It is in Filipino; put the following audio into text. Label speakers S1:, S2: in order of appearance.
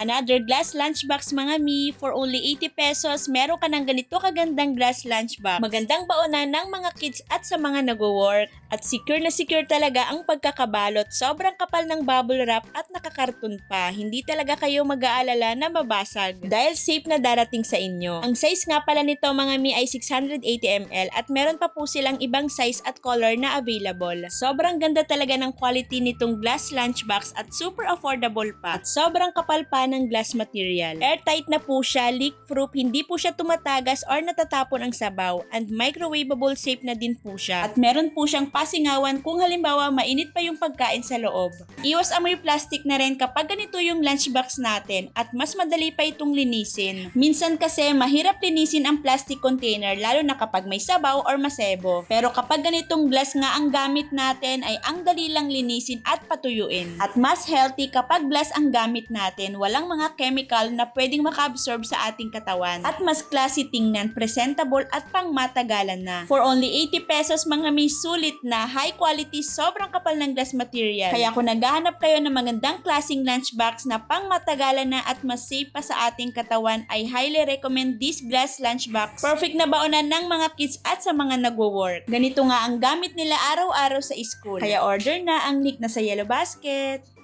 S1: Another glass lunchbox mga mi, for only 80 pesos, meron ka ng ganito kagandang glass lunchbox. Magandang baonan ng mga kids at sa mga nagwo-work. At secure na secure talaga ang pagkakabalot. Sobrang kapal ng bubble wrap at nakakarton pa. Hindi talaga kayo mag-aalala na mabasag. Dahil safe na darating sa inyo. Ang size nga pala nito mga mi ay 680 ml at meron pa po silang ibang size at color na available. Sobrang ganda talaga ng quality nitong glass lunchbox at super affordable pa. At sobrang kapal pa ng glass material. Airtight na po siya, leak-proof, hindi po siya tumatagas or natatapon ang sabaw. And microwavable safe na din po siya. At meron po siyang pasingawan kung halimbawa mainit pa yung pagkain sa loob. Iwas amoy plastic na rin kapag ganito yung lunchbox natin at mas madali pa itong linisin. Minsan kasi mahirap linisin ang plastic container lalo na kapag may sabaw or masebo. Pero kapag ganitong glass nga ang gamit natin ay ang dali lang linisin at patuyuin. At mas healthy kapag glass ang gamit natin, walang mga chemical na pwedeng maka-absorb sa ating katawan. At mas classy tingnan, presentable at pang matagalan na. For only 80 pesos mga may sulit na high quality, sobrang kapal ng glass material. Kaya kung naghahanap kayo ng magandang klaseng lunchbox na pang matagalan na at mas safe pa sa ating katawan, ay highly recommend this glass lunchbox. Perfect na baonan ng mga kids at sa mga nagwo-work. Ganito nga ang gamit nila araw-araw sa school. Kaya order na ang link na sa Yellow Basket.